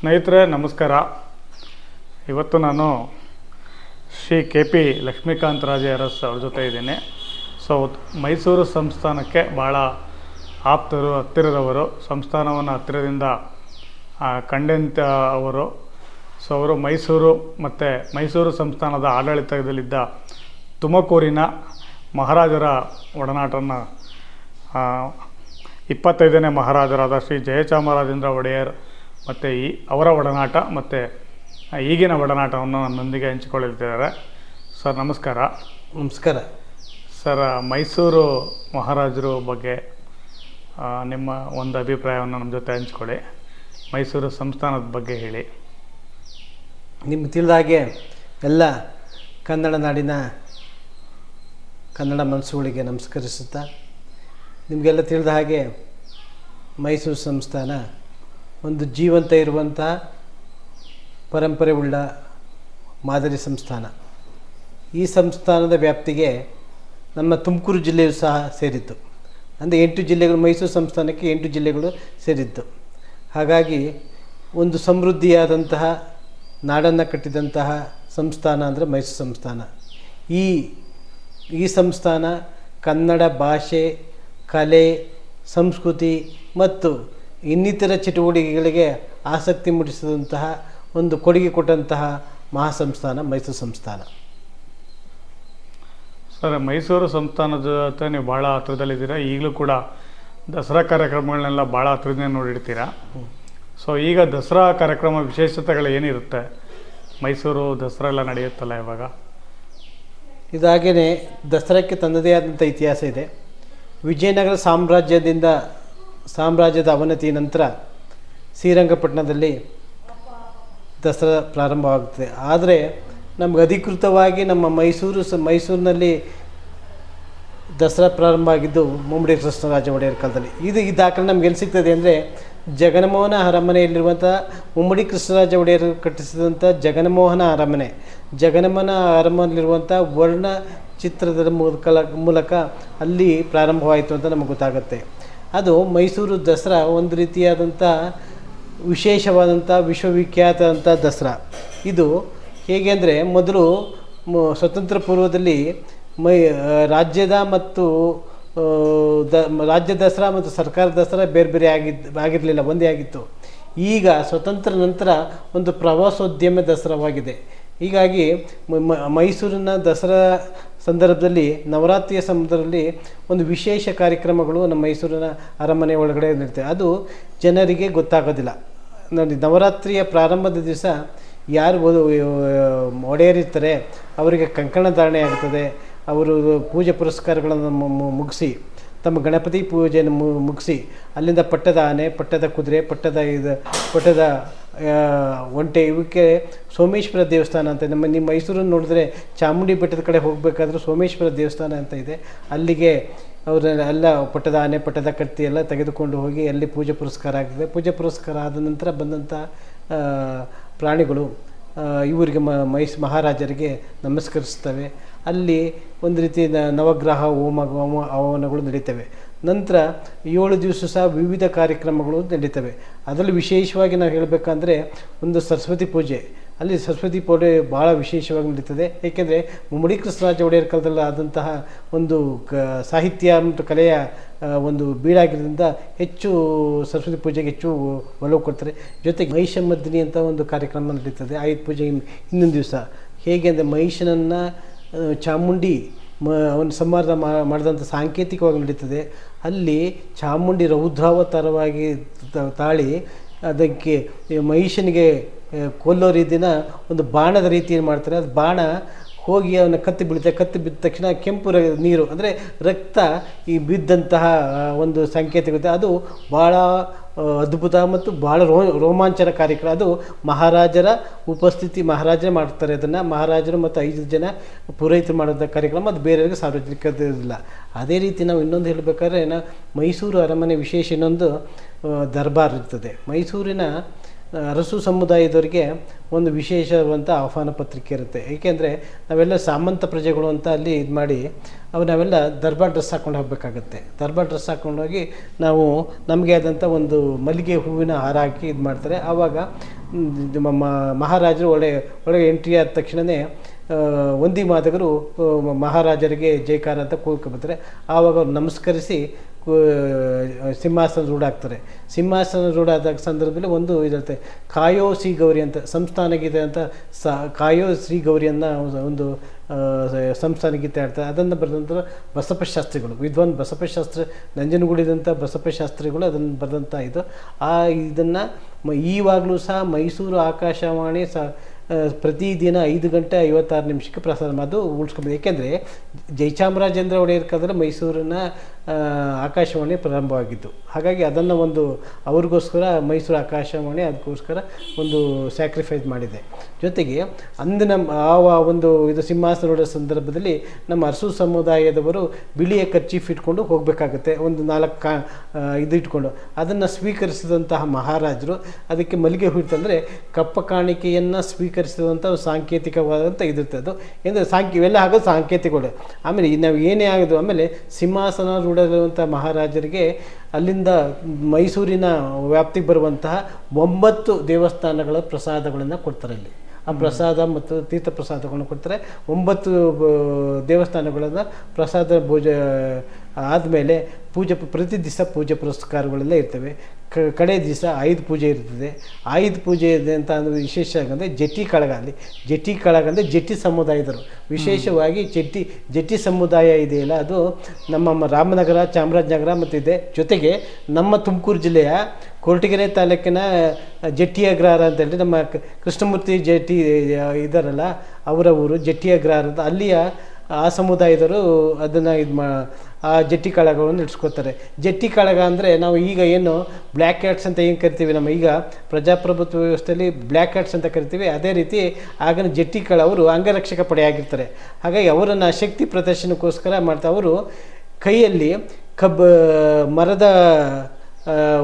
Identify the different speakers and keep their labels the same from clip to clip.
Speaker 1: ಸ್ನೇಹಿತರೆ ನಮಸ್ಕಾರ. ಇವತ್ತು ನಾನು ಶ್ರೀ ಕೆ ಪಿ ಲಕ್ಷ್ಮೀಕಾಂತ್ ರಾಜ ಅರಸ್ ಅವ್ರ ಜೊತೆ ಇದ್ದೀನಿ. ಸೊ ಮೈಸೂರು ಸಂಸ್ಥಾನಕ್ಕೆ ಭಾಳ ಆಪ್ತರು ಹತ್ತಿರದವರು ಸಂಸ್ಥಾನವನ್ನು ಹತ್ತಿರದಿಂದ ಆ, ಕಂಡಂಥ ಅವರು. ಸೊ ಅವರು ಮೈಸೂರು ಮತ್ತು ಮೈಸೂರು ಸಂಸ್ಥಾನದ ಆಡಳಿತದಲ್ಲಿದ್ದ ತುಮಕೂರಿನ ಮಹಾರಾಜರ ಒಡನಾಟನ ಇಪ್ಪತ್ತೈದನೇ ಮಹಾರಾಜರಾದ ಶ್ರೀ ಜಯಚಾಮರಾಜೇಂದ್ರ ಒಡೆಯರ್ ಮತ್ತು ಈ ಅವರ ಒಡನಾಟ ಮತ್ತು ಈಗಿನ ಒಡನಾಟವನ್ನು ನನ್ನೊಂದಿಗೆ ಹಂಚಿಕೊಳ್ಳುತ್ತಿದ್ದಾರೆ. ಸರ್ ನಮಸ್ಕಾರ.
Speaker 2: ನಮಸ್ಕಾರ.
Speaker 1: ಸರ್ ಮೈಸೂರು ಮಹಾರಾಜರು ಬಗ್ಗೆ ನಿಮ್ಮ ಒಂದು ಅಭಿಪ್ರಾಯವನ್ನು ನಮ್ಮ ಜೊತೆ ಹಂಚ್ಕೊಳ್ಳಿ. ಮೈಸೂರು ಸಂಸ್ಥಾನದ ಬಗ್ಗೆ ಹೇಳಿ.
Speaker 2: ನಿಮ್ಗೆ ತಿಳಿದ ಹಾಗೆ ಎಲ್ಲ ಕನ್ನಡ ನಾಡಿನ ಕನ್ನಡ ಮನಸ್ಸುಗಳಿಗೆ ನಮಸ್ಕರಿಸುತ್ತಾ ನಿಮಗೆಲ್ಲ ತಿಳಿದ ಹಾಗೆ ಮೈಸೂರು ಸಂಸ್ಥಾನ ಒಂದು ಜೀವಂತ ಇರುವಂತಹ ಪರಂಪರೆ ಉಳ್ಳ ಮಾದರಿ ಸಂಸ್ಥಾನ. ಈ ಸಂಸ್ಥಾನದ ವ್ಯಾಪ್ತಿಗೆ ನಮ್ಮ ತುಮಕೂರು ಜಿಲ್ಲೆಯು ಸಹ ಸೇರಿತ್ತು. ಅಂದರೆ ಎಂಟು ಜಿಲ್ಲೆಗಳು, ಮೈಸೂರು ಸಂಸ್ಥಾನಕ್ಕೆ ಎಂಟು ಜಿಲ್ಲೆಗಳು ಸೇರಿತ್ತು. ಹಾಗಾಗಿ ಒಂದು ಸಮೃದ್ಧಿಯಾದಂತಹ, ನಾಡನ್ನು ಕಟ್ಟಿದಂತಹ ಸಂಸ್ಥಾನ ಅಂದರೆ ಮೈಸೂರು ಸಂಸ್ಥಾನ. ಈ ಈ ಸಂಸ್ಥಾನ ಕನ್ನಡ ಭಾಷೆ, ಕಲೆ, ಸಂಸ್ಕೃತಿ ಮತ್ತು ಇನ್ನಿತರ ಚಟುವಟಿಕೆಗಳಿಗೆ ಆಸಕ್ತಿ ಮೂಡಿಸಿದಂತಹ ಒಂದು ಕೊಡುಗೆ ಕೊಟ್ಟಂತಹ ಮಹಾಸಂಸ್ಥಾನ ಮೈಸೂರು ಸಂಸ್ಥಾನ.
Speaker 1: ಸರ್ ಮೈಸೂರು ಸಂಸ್ಥಾನದ ಹತ್ರ ನೀವು ಭಾಳ ಹತ್ರದಲ್ಲಿದ್ದೀರಾ? ಈಗಲೂ ಕೂಡ ದಸರಾ ಕಾರ್ಯಕ್ರಮಗಳನ್ನೆಲ್ಲ ಭಾಳ ಹತ್ರದಿಂದ ನೋಡಿರ್ತೀರಾ ಸೊ ಈಗ ದಸರಾ ಕಾರ್ಯಕ್ರಮ ವಿಶೇಷತೆಗಳು ಏನಿರುತ್ತೆ? ಮೈಸೂರು ದಸರಾ ಎಲ್ಲ ನಡೆಯುತ್ತಲ್ಲ ಇವಾಗ?
Speaker 2: ಇದಾಗೇ ದಸರಾಕ್ಕೆ ತನ್ನದೇ ಆದಂಥ ಇತಿಹಾಸ ಇದೆ. ವಿಜಯನಗರ ಸಾಮ್ರಾಜ್ಯದಿಂದ ಸಾಮ್ರಾಜ್ಯದ ಅವನತಿ ನಂತರ ಶ್ರೀರಂಗಪಟ್ಟಣದಲ್ಲಿ ದಸರಾ ಪ್ರಾರಂಭವಾಗುತ್ತದೆ. ಆದರೆ ನಮ್ಗೆ ಅಧಿಕೃತವಾಗಿ ನಮ್ಮ ಮೈಸೂರು ಸ, ಮೈಸೂರಿನಲ್ಲಿ ದಸರಾ ಪ್ರಾರಂಭ ಆಗಿದ್ದು ಮುಮ್ಮಡಿ ಕೃಷ್ಣರಾಜ ಒಡೆಯರ್ ಕಾಲದಲ್ಲಿ. ಇದು ಈ ದಾಖಲೆ ನಮ್ಗೆ ಎಲ್ಲಿ ಸಿಗ್ತದೆ ಅಂದರೆ ಜಗನ್ಮೋಹನ ಅರಮನೆಯಲ್ಲಿರುವಂಥ ಮುಮ್ಮಡಿ ಕೃಷ್ಣರಾಜ ಒಡೆಯರ್ ಕಟ್ಟಿಸಿದಂಥ ಜಗನ್ಮೋಹನ ಅರಮನೆ. ಜಗನ್ಮೋಹನ ಅರಮನೆಯಲ್ಲಿರುವಂಥ ವರ್ಣ ಚಿತ್ರದ ಮೂಲಕ ಮೂಲಕ ಅಲ್ಲಿ ಪ್ರಾರಂಭವಾಯಿತು ಅಂತ ನಮಗೆ ಗೊತ್ತಾಗುತ್ತೆ. ಅದು ಮೈಸೂರು ದಸರಾ ಒಂದು ರೀತಿಯಾದಂಥ ವಿಶೇಷವಾದಂಥ ವಿಶ್ವವಿಖ್ಯಾತ ಅಂತ ದಸರಾ. ಇದು ಹೇಗೆ ಅಂದರೆ ಮೊದಲು ಸ್ವತಂತ್ರ ಪೂರ್ವದಲ್ಲಿ ಮೈ ರಾಜ್ಯದ ಮತ್ತು ದ ರಾಜ್ಯ ದಸರಾ ಮತ್ತು ಸರ್ಕಾರ ದಸರಾ ಬೇರೆ ಬೇರೆ ಆಗಿದ್ದು ಆಗಿರಲಿಲ್ಲ, ಒಂದೇ ಆಗಿತ್ತು. ಈಗ ಸ್ವತಂತ್ರ ನಂತರ ಒಂದು ಪ್ರವಾಸೋದ್ಯಮ ದಸರಾವಾಗಿದೆ. ಹೀಗಾಗಿ ಮೈಸೂರಿನ ದಸರಾ ಸಂದರ್ಭದಲ್ಲಿ, ನವರಾತ್ರಿಯ ಸಂದರ್ಭದಲ್ಲಿ ಒಂದು ವಿಶೇಷ ಕಾರ್ಯಕ್ರಮಗಳು ನಮ್ಮ ಮೈಸೂರಿನ ಅರಮನೆ ಒಳಗಡೆ ನಡೀತವೆ ಅದು ಜನರಿಗೆ ಗೊತ್ತಾಗೋದಿಲ್ಲ. ನೋಡಿ, ನವರಾತ್ರಿಯ ಪ್ರಾರಂಭದ ದಿವಸ ಯಾರು ಒಡೆಯರಿರ್ತಾರೆ, ಅವರಿಗೆ ಕಂಕಣ ಧಾರಣೆ ಆಗ್ತದೆ, ಅವರು ಪೂಜೆ ಪುರಸ್ಕಾರಗಳನ್ನು ಮುಗಿಸಿ, ತಮ್ಮ ಗಣಪತಿ ಪೂಜೆಯನ್ನು ಮುಗಿಸಿ, ಅಲ್ಲಿಂದ ಪಟ್ಟದ ಆನೆ, ಪಟ್ಟದ ಕುದುರೆ, ಪಟ್ಟದ ಇದು, ಪಟ್ಟದ ಒಂಟೆ ಇವಕ್ಕೆ ಸೋಮೇಶ್ವರ ದೇವಸ್ಥಾನ ಅಂತ ನಮ್ಮ ನಿಮ್ಮ ಮೈಸೂರನ್ನು ನೋಡಿದ್ರೆ ಚಾಮುಂಡಿ ಬೆಟ್ಟದ ಕಡೆ ಹೋಗಬೇಕಾದ್ರೂ ಸೋಮೇಶ್ವರ ದೇವಸ್ಥಾನ ಅಂತ ಇದೆ. ಅಲ್ಲಿಗೆ ಅವರ ಎಲ್ಲ ಪಟ್ಟದ ಆನೆ, ಪಟ್ಟದ ಕತ್ತಿ ಎಲ್ಲ ತೆಗೆದುಕೊಂಡು ಹೋಗಿ ಅಲ್ಲಿ ಪೂಜೆ ಪುರಸ್ಕಾರ ಆಗ್ತದೆ. ಪೂಜೆ ಪುರಸ್ಕಾರ ಆದ ನಂತರ ಬಂದಂಥ ಪ್ರಾಣಿಗಳು ಇವರಿಗೆ ಮೈಸ್ ಮಹಾರಾಜರಿಗೆ ನಮಸ್ಕರಿಸ್ತವೆ ಅಲ್ಲಿ ಒಂದು ರೀತಿ ನವಗ್ರಹ, ಹೋಮ ಹವನಗಳು ನಡೀತವೆ. ನಂತರ ಏಳು ದಿವಸ ಸಹ ವಿವಿಧ ಕಾರ್ಯಕ್ರಮಗಳು ನಡೀತವೆ. ಅದರಲ್ಲಿ ವಿಶೇಷವಾಗಿ ನಾವು ಹೇಳಬೇಕಂದ್ರೆ ಒಂದು ಸರಸ್ವತಿ ಪೂಜೆ. ಅಲ್ಲಿ ಸರಸ್ವತಿ ಪೂಜೆ ಭಾಳ ವಿಶೇಷವಾಗಿ ನಡೀತದೆ. ಏಕೆಂದರೆ ಮುಮ್ಮಡಿ ಕೃಷ್ಣರಾಜ ಒಡೆಯರ್ ಕಾಲದಲ್ಲಿ ಆದಂತಹ ಒಂದು ಕ, ಸಾಹಿತ್ಯ ಮತ್ತು ಕಲೆಯ ಒಂದು ಬೀಳಾಗಿರೋದ್ರಿಂದ ಹೆಚ್ಚು ಸರಸ್ವತಿ ಪೂಜೆಗೆ ಹೆಚ್ಚು ಒಲವು ಕೊಡ್ತಾರೆ. ಜೊತೆಗೆ ಮಹಿಷಮದ್ದಿನಿ ಅಂತ ಒಂದು ಕಾರ್ಯಕ್ರಮ ನಡೀತದೆ, ಆಯುಧ ಪೂಜೆ ಇನ್- ಇನ್ನೊಂದು ದಿವಸ. ಹೇಗೆ ಅಂದರೆ ಮಹಿಷನನ್ನು ಚಾಮುಂಡಿ ಮ, ಅವನು ಸಂವಾದ ಮಾಡಿದಂಥ ಸಾಂಕೇತಿಕವಾಗಿ ನಡೀತದೆ. ಅಲ್ಲಿ ಚಾಮುಂಡಿ ರೌದ್ರಾವತಾರವಾಗಿ ತಾಳಿ ಅದಕ್ಕೆ ಮಹಿಷನಿಗೆ ಕೊಲ್ಲೋ ರೀತಿನ ಒಂದು ಬಾಣದ ರೀತಿಯಲ್ಲಿ ಮಾಡ್ತಾರೆ. ಅದು ಬಾಣ ಹೋಗಿ ಅವನ ಕತ್ತಿ ಬೀಳುತ್ತೆ. ಕತ್ತಿ ಬಿದ್ದ ತಕ್ಷಣ ಕೆಂಪು ನೀರು, ಅಂದರೆ ರಕ್ತ ಈ ಬಿದ್ದಂತಹ ಒಂದು ಸಂಕೇತ ಇರುತ್ತೆ. ಅದು ಭಾಳ ಅದ್ಭುತ ಮತ್ತು ಭಾಳ ರೋ, ರೋಮಾಂಚನ ಕಾರ್ಯಕ್ರಮ. ಅದು ಮಹಾರಾಜರ ಉಪಸ್ಥಿತಿ ಮಹಾರಾಜರೇ ಮಾಡ್ತಾರೆ. ಅದನ್ನು ಮಹಾರಾಜರು ಮತ್ತು ಐದು ಜನ ಪುರೋಹಿತರು ಮಾಡೋದ ಕಾರ್ಯಕ್ರಮ. ಅದು ಬೇರೆಯವರಿಗೆ ಸಾರ್ವಜನಿಕದಿಲ್ಲ ಅದೇ ರೀತಿ ನಾವು ಇನ್ನೊಂದು ಹೇಳಬೇಕಾದ್ರೆ ಮೈಸೂರು ಅರಮನೆ ವಿಶೇಷ ಇನ್ನೊಂದು ದರ್ಬಾರ್ ಇರ್ತದೆ. ಮೈಸೂರಿನ ಅರಸು ಸಮುದಾಯದವರಿಗೆ ಒಂದು ವಿಶೇಷವಾದಂಥ ಆಹ್ವಾನ ಪತ್ರಿಕೆ ಇರುತ್ತೆ. ಏಕೆಂದರೆ ನಾವೆಲ್ಲ ಸಾಮಂತ ಪ್ರಜೆಗಳು ಅಂತ ಅಲ್ಲಿ ಇದು ಮಾಡಿ ಅವು ನಾವೆಲ್ಲ ದರ್ಬಾರ್ ಡ್ರೆಸ್ ಹಾಕ್ಕೊಂಡು ಹೋಗಬೇಕಾಗತ್ತೆ. ದರ್ಬಾರ್ ಡ್ರೆಸ್ ಹಾಕ್ಕೊಂಡೋಗಿ ನಾವು ನಮಗೆ ಆದಂಥ ಒಂದು ಮಲ್ಲಿಗೆ ಹೂವಿನ ಹಾರ ಹಾಕಿ ಇದು ಮಾಡ್ತಾರೆ. ಆವಾಗ ಮಹಾರಾಜರು ಒಳ್ಳೆ ಒಳಗೆ ಎಂಟ್ರಿ ಆದ ತಕ್ಷಣವೇ ಒಂದಿ ಮಾದಕರು ಮಹಾರಾಜರಿಗೆ ಜೈಕಾರ ಅಂತ ಕೂತ್ಕೊಬರ್ತಾರೆ ಆವಾಗ ಅವ್ರು ನಮಸ್ಕರಿಸಿ ಸಿಂಹಾಸನ ರೂಢಾಗ್ತಾರೆ ಸಿಂಹಾಸನ ರೂಢಾದ ಸಂದರ್ಭದಲ್ಲಿ ಒಂದು ಇದಿರುತ್ತೆ ಕಾಯೋ ಶ್ರೀ ಗೌರಿ ಅಂತ ಸಂಸ್ಥಾನ ಗೀತೆ ಅಂತ ಸ, ಕಾಯೋ ಶ್ರೀ ಗೌರಿಯನ್ನು ಒಂದು ಸಂಸ್ಥಾನ ಗೀತೆ ಆಡ್ತಾರೆ. ಅದನ್ನು ಬರೆದಂಥ ಬಸಪ್ಪಶಾಸ್ತ್ರಿಗಳು ವಿದ್ವಾನ್ ಬಸಪ್ಪಶಾಸ್ತ್ರಿ ನಂಜನಗೂಡಿದಂಥ ಬಸಪ್ಪಶಾಸ್ತ್ರಿಗಳು ಅದನ್ನು ಬರೆದಂಥ ಇದು. ಆ, ಇದನ್ನು ಈವಾಗಲೂ ಸಹ ಮೈಸೂರು ಆಕಾಶವಾಣಿ ಸ ಪ್ರತಿದಿನ ಐದು ಗಂಟೆ ಐವತ್ತಾರು ನಿಮಿಷಕ್ಕೆ ಪ್ರಸಾರ ಅದು ಉಳಿಸ್ಕೊಂಡು ಏಕೆಂದರೆ ಜಯಚಾಮರಾಜೇಂದ್ರ ಒಡೆಯರ್ ಕಾಲದಲ್ಲಿ ಮೈಸೂರಿನ ಆಕಾಶವಾಣಿ ಪ್ರಾರಂಭವಾಗಿತ್ತು ಹಾಗಾಗಿ ಅದನ್ನು ಒಂದು ಅವ್ರಿಗೋಸ್ಕರ ಮೈಸೂರು ಆಕಾಶವಾಣಿ ಅದಕ್ಕೋಸ್ಕರ ಒಂದು ಸ್ಯಾಕ್ರಿಫೈಸ್ ಮಾಡಿದೆ. ಜೊತೆಗೆ ಅಂದಿನ ಆ ಒಂದು ಇದು ಸಿಂಹಾಸನದ ಸಂದರ್ಭದಲ್ಲಿ ನಮ್ಮ ಅರಸು ಸಮುದಾಯದವರು ಬಿಳಿಯ ಕರ್ಚೀಫ್ ಇಟ್ಕೊಂಡು ಹೋಗಬೇಕಾಗತ್ತೆ. ಒಂದು ನಾಲ್ಕು ಕಾ ಇದು ಇಟ್ಕೊಂಡು. ಅದನ್ನು ಸ್ವೀಕರಿಸಿದಂತಹ ಮಹಾರಾಜರು ಅದಕ್ಕೆ ಮಲ್ಲಿಗೆ ಹೂಡ್ತಂದರೆ ಕಪ್ಪ ಕಾಣಿಕೆಯನ್ನು ಸ್ವೀಕರಿಸಿದಂಥ ಸಾಂಕೇತಿಕವಾದಂಥ ಇದಿರುತ್ತೆ ಅದು. ಅಂದರೆ ಸಾಂಕೇ, ಇವೆಲ್ಲ ಆಗೋದು ಸಾಂಕೇತಿಕಗಳು ಆಮೇಲೆ ನಾವು ಏನೇ ಆಗೋದು ಆಮೇಲೆ ಸಿಂಹಾಸನ ರೂಢಿರುವಂಥ ಮಹಾರಾಜರಿಗೆ ಅಲ್ಲಿಂದ ಮೈಸೂರಿನ ವ್ಯಾಪ್ತಿಗೆ ಬರುವಂತಹ ಒಂಬತ್ತು ದೇವಸ್ಥಾನಗಳ ಪ್ರಸಾದಗಳನ್ನು ಕೊಡ್ತಾರೆ ಇಲ್ಲಿ ಆ ಪ್ರಸಾದ ಮತ್ತು ತೀರ್ಥ ಪ್ರಸಾದಗಳನ್ನು ಕೊಡ್ತಾರೆ. ಒಂಬತ್ತು ದೇವಸ್ಥಾನಗಳನ್ನು ಪ್ರಸಾದ ಭೋಜ ಆದಮೇಲೆ ಪೂಜೆ ಪ್ರತಿ ದಿವಸ ಪೂಜೆ ಪುರಸ್ಕಾರಗಳೆಲ್ಲ ಇರ್ತವೆ. ಕ ಕಡೆ ದಿವಸ ಆಯುಧ ಪೂಜೆ ಇರ್ತದೆ. ಆಯುಧ ಪೂಜೆ ಇದೆ ಅಂತ ಅಂದ್ರೆ ವಿಶೇಷ ಅಂದರೆ ಜಟ್ಟಿ ಕಳಗ ಅಲ್ಲಿ. ಜಟ್ಟಿ ಕಳಗ ಅಂದರೆ ಜಟ್ಟಿ ಸಮುದಾಯದರು ವಿಶೇಷವಾಗಿ ಜಟ್ಟಿ ಜಟ್ಟಿ ಸಮುದಾಯ ಇದೆಯಲ್ಲ, ಅದು ನಮ್ಮ ರಾಮನಗರ, ಚಾಮರಾಜನಗರ ಮತ್ತು ಇದೆ. ಜೊತೆಗೆ ನಮ್ಮ ತುಮಕೂರು ಜಿಲ್ಲೆಯ ಕೊರಟಗೆರೆ ತಾಲೂಕಿನ ಜಟ್ಟಿ ಅಗ್ರಹಾರ ಅಂತ ಹೇಳಿ ನಮ್ಮ ಕೃಷ್ಣಮೂರ್ತಿ ಜಟ್ಟಿ ಇದ್ದಾರಲ್ಲ ಅವರ ಊರು ಜಟ್ಟಿ ಅಗ್ರಹಾರ ಅಂತ. ಅಲ್ಲಿಯ ಆ ಸಮುದಾಯದವರು ಅದನ್ನು ಇದು ಮಾ ಆ ಜಟ್ಟಿ ಕಾಳಗವನ್ನು ಇಟ್ಸ್ಕೊತಾರೆ ಜಟ್ಟಿ ಕಾಳಗ ಅಂದರೆ ನಾವು ಈಗ ಏನು ಬ್ಲ್ಯಾಕ್ ಕ್ಯಾಟ್ಸ್ ಅಂತ ಏನು ಕರಿತೀವಿ ನಮ್ಮ ಈಗ ಪ್ರಜಾಪ್ರಭುತ್ವ ವ್ಯವಸ್ಥೆಯಲ್ಲಿ ಬ್ಲ್ಯಾಕ್ ಕ್ಯಾಟ್ಸ್ ಅಂತ ಕರಿತೀವಿ. ಅದೇ ರೀತಿ ಆಗಿನ ಜಟ್ಟಿ ಕಾಳ ಅವರು ಅಂಗರಕ್ಷಕ ಪಡೆಯಾಗಿರ್ತಾರೆ ಹಾಗಾಗಿ ಅವರನ್ನು ಶಕ್ತಿ ಪ್ರದರ್ಶನಕ್ಕೋಸ್ಕರ ಮಾಡ್ತಾ ಅವರು ಕೈಯಲ್ಲಿ ಕಬ್ಬ ಮರದ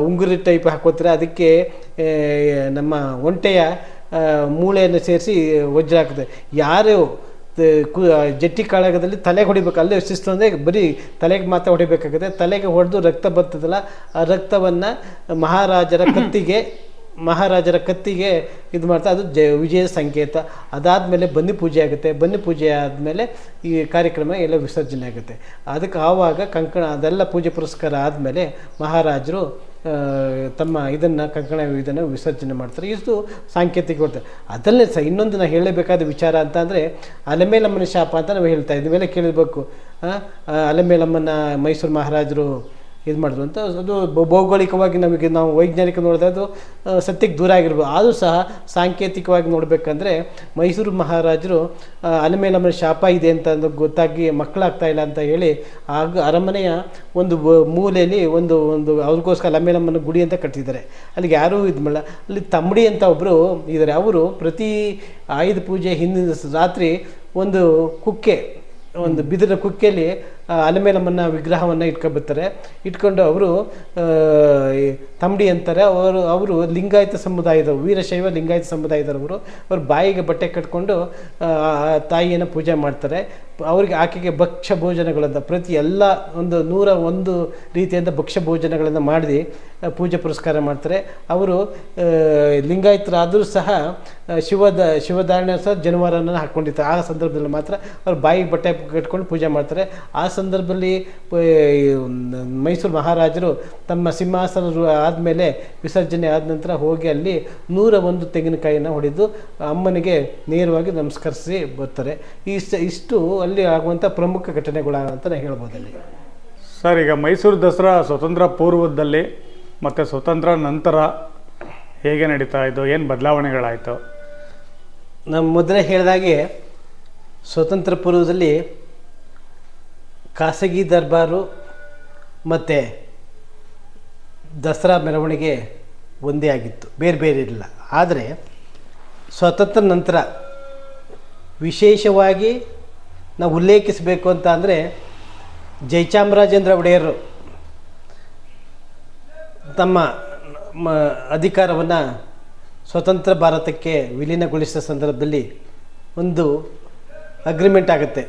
Speaker 2: ಉಂಗುರಿ ಟೈಪ್ ಹಾಕೋತಾರೆ. ಅದಕ್ಕೆ ನಮ್ಮ ಒಂಟೆಯ ಮೂಳೆಯನ್ನು ಸೇರಿಸಿ ವಜ್ರ ಹಾಕ್ತಾರೆ. ಯಾರು ಕು- ಜಟ್ಟಿ ಕಾಳಗದಲ್ಲಿ ತಲೆಗೆ ಹೊಡಿಬೇಕು. ಅಲ್ಲೇ ಶಿಸ್ತು ಅಂದರೆ ಬರೀ ತಲೆಗೆ ಮಾತ್ರ ಹೊಡಿಬೇಕಾಗುತ್ತೆ. ತಲೆಗೆ ಹೊಡೆದು ರಕ್ತ ಬರ್ತದಲ್ಲ ಆ ರಕ್ತವನ್ನು ಮಹಾರಾಜರ ಕತ್ತಿಗೆ ಮಹಾರಾಜರ ಕತ್ತಿಗೆ ಇದು ಮಾಡ್ತಾ ಅದು ಜ ವಿಜಯದ ಸಂಕೇತ. ಅದಾದಮೇಲೆ ಬನ್ನಿ ಪೂಜೆ ಆಗುತ್ತೆ. ಬನ್ನಿ ಪೂಜೆ ಆದಮೇಲೆ ಈ ಕಾರ್ಯಕ್ರಮ ಎಲ್ಲ ವಿಸರ್ಜನೆ ಆಗುತ್ತೆ. ಅದಕ್ಕೆ ಆವಾಗ ಕಂಕಣ ಅದೆಲ್ಲ ಪೂಜೆ ಪುರಸ್ಕಾರ ಆದಮೇಲೆ ಮಹಾರಾಜರು ತಮ್ಮ ಇದನ್ನು, ಕಂಕಣ ಇದನ್ನು ವಿಸರ್ಜನೆ ಮಾಡ್ತಾರೆ. ಇದು ಸಾಂಕೇತಿಕ ಕೊಡ್ತಾರೆ ಅದಲ್ಲೇ ಸಹ ಇನ್ನೊಂದು ನಾನು ಹೇಳಬೇಕಾದ ವಿಚಾರ ಅಂತ ಅಂದರೆ, ಅಲೆಮೇಲಮ್ಮನ ಶಾಪ ಅಂತ ನಾವು ಹೇಳ್ತಾ ಇದ್ದ ಮೇಲೆ ಕೇಳಬೇಕು ಅಲೆಮೇಲಮ್ಮನ ಮೈಸೂರು ಮಹಾರಾಜರು ಇದು ಮಾಡಿದ್ರು ಅಂತ. ಅದು ಭೌಗೋಳಿಕವಾಗಿ ನಮಗೆ ನಾವು ವೈಜ್ಞಾನಿಕ ನೋಡಿದ್ರೆ ಅದು ಸತ್ಯಕ್ಕೆ ದೂರ ಆಗಿರ್ಬೋದು. ಆದರೂ ಸಹ ಸಾಂಕೇತಿಕವಾಗಿ ನೋಡಬೇಕಂದ್ರೆ ಮೈಸೂರು ಮಹಾರಾಜರು ಆ, ನಮ್ಮ ಶಾಪ ಇದೆ ಅಂತ ಗೊತ್ತಾಗಿ ಮಕ್ಕಳಾಗ್ತಾ ಇಲ್ಲ ಅಂತ ಹೇಳಿ ಆಗ ಅರಮನೆಯ ಒಂದು ಮೂಲೆಯಲ್ಲಿ ಒಂದು ಒಂದು ಅವ್ರಿಗೋಸ್ಕರ ಅಲೆಮೇಲಮ್ಮನ ಗುಡಿ ಅಂತ ಕಟ್ಟಿದ್ದಾರೆ. ಅಲ್ಲಿಗೆ ಯಾರೂ ಇದು ಮಾಡಲ್ಲ ಅಲ್ಲಿ ತಮ್ಮಡಿ ಅಂತ ಒಬ್ಬರು ಇದ್ದಾರೆ ಅವರು ಪ್ರತಿ ಆಯುಧ ಪೂಜೆ ಹಿಂದಿನ ರಾತ್ರಿ ಒಂದು ಕುಕ್ಕೆ ಒಂದು ಬಿದಿರ ಕುಕ್ಕೆಯಲ್ಲಿ ಅಲೆಮೇಲಮ್ಮನ ವಿಗ್ರಹವನ್ನು ಇಟ್ಕೊಂಡ್ಬಿಡ್ತಾರೆ. ಇಟ್ಕೊಂಡು ಅವರು ತಂಬಡಿ ಅಂತಾರೆ. ಅವರು ಅವರು ಲಿಂಗಾಯತ ಸಮುದಾಯದವರು, ವೀರಶೈವ ಲಿಂಗಾಯತ ಸಮುದಾಯದವರು ಅವ್ರ ಬಾಯಿಗೆ ಬಟ್ಟೆ ಕಟ್ಕೊಂಡು ತಾಯಿಯನ್ನು ಪೂಜೆ ಮಾಡ್ತಾರೆ. ಅವರಿಗೆ ಆಕೆಗೆ ಭಕ್ಷ್ಯ ಭೋಜನಗಳಂತ ಪ್ರತಿ ಎಲ್ಲ ಒಂದು ನೂರ ಒಂದು ರೀತಿಯಿಂದ ಭಕ್ಷ್ಯ ಭೋಜನಗಳನ್ನು ಮಾಡಿ ಪೂಜೆ ಪುರಸ್ಕಾರ ಮಾಡ್ತಾರೆ. ಅವರು ಲಿಂಗಾಯತರಾದರೂ ಸಹ ಶಿವದ ಶಿವಧಾರಣೆ ಸಹ ಜನವಾರನ ಹಾಕ್ಕೊಂಡಿರ್ತಾರೆ ಆ ಸಂದರ್ಭದಲ್ಲಿ ಮಾತ್ರ ಅವ್ರು ಬಾಯಿಗೆ ಬಟ್ಟೆ ಕಟ್ಕೊಂಡು ಪೂಜೆ ಮಾಡ್ತಾರೆ. ಆ ಸಂದರ್ಭದಲ್ಲಿ ಮೈಸೂರು ಮಹಾರಾಜರು ತಮ್ಮ ಸಿಂಹಾಸನ ಆದಮೇಲೆ ವಿಸರ್ಜನೆ ಆದ ನಂತರ ಹೋಗಿ ಅಲ್ಲಿ ನೂರ ಒಂದು ತೆಂಗಿನಕಾಯಿಯನ್ನು ಹೊಡೆದು ಅಮ್ಮನಿಗೆ ನೇರವಾಗಿ ನಮಸ್ಕರಿಸಿ ಬರ್ತಾರೆ. ಇಷ್ಟು ಇಷ್ಟು ಅಲ್ಲಿ ಆಗುವಂಥ ಪ್ರಮುಖ ಘಟನೆಗಳು ಅಂತ ನಾನು ಹೇಳ್ಬೋದು ಅಲ್ಲಿ.
Speaker 1: ಸರ್ ಈಗ ಮೈಸೂರು ದಸರಾ ಸ್ವತಂತ್ರ ಪೂರ್ವದಲ್ಲಿ ಮತ್ತು ಸ್ವತಂತ್ರ ನಂತರ ಹೇಗೆ ನಡೀತಾ ಇದ್ದು ಏನು ಬದಲಾವಣೆಗಳಾಯಿತು?
Speaker 2: ನಮ್ಮ ಮೊದಲೇ ಹೇಳಿದಾಗೆ ಸ್ವತಂತ್ರ ಪೂರ್ವದಲ್ಲಿ ಖಾಸಗಿ ದರ್ಬಾರು ಮತ್ತು ದಸರಾ ಮೆರವಣಿಗೆ ಒಂದೇ ಆಗಿತ್ತು, ಬೇರೆ ಬೇರೆ ಇರಲಿಲ್ಲ. ಆದರೆ ಸ್ವತಂತ್ರ ನಂತರ ವಿಶೇಷವಾಗಿ ನಾವು ಉಲ್ಲೇಖಿಸಬೇಕು ಅಂತ ಅಂದರೆ ಜಯಚಾಮರಾಜೇಂದ್ರ ಒಡೆಯರು ತಮ್ಮ ಅಧಿಕಾರವನ್ನು ಸ್ವತಂತ್ರ ಭಾರತಕ್ಕೆ ವಿಲೀನಗೊಳಿಸಿದ ಸಂದರ್ಭದಲ್ಲಿ ಒಂದು ಅಗ್ರಿಮೆಂಟ್ ಆಗುತ್ತೆ,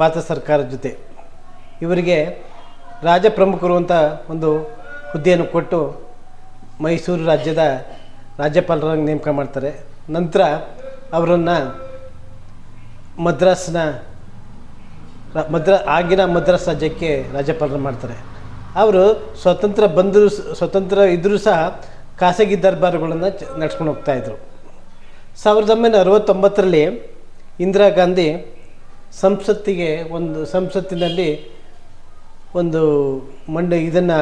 Speaker 2: ಭಾರತ ಸರ್ಕಾರದ ಜೊತೆ. ಇವರಿಗೆ ರಾಜ ಪ್ರಮುಖರು ಅಂತ ಒಂದು ಹುದ್ದೆಯನ್ನು ಕೊಟ್ಟು ಮೈಸೂರು ರಾಜ್ಯದ ರಾಜ್ಯಪಾಲರಾಗಿ ನೇಮಕ ಮಾಡ್ತಾರೆ. ನಂತರ ಅವರನ್ನು ಮದ್ರಾಸ್ನ ಮದ್ರಾ, ಆಗಿನ ಮದ್ರಾಸ್ ರಾಜ್ಯಕ್ಕೆ ರಾಜ್ಯಪಾಲರು ಮಾಡ್ತಾರೆ. ಅವರು ಸ್ವತಂತ್ರ ಬಂದರೂ ಸ್ವತಂತ್ರ ಇದ್ದರೂ ಸಹ ಖಾಸಗಿ ದರ್ಬಾರುಗಳನ್ನು ಚ- ನಡ್ಸ್ಕೊಂಡು ಹೋಗ್ತಾಯಿದ್ರು ಸಾವಿರದ ಒಂಬೈನೂರ ಅರವತ್ತೊಂಬತ್ತರಲ್ಲಿ ಇಂದಿರಾ ಗಾಂಧಿ ಸಂಸತ್ತಿಗೆ ಒಂದು, ಸಂಸತ್ತಿನಲ್ಲಿ ಒಂದು ಮಂಡ, ಇದನ್ನು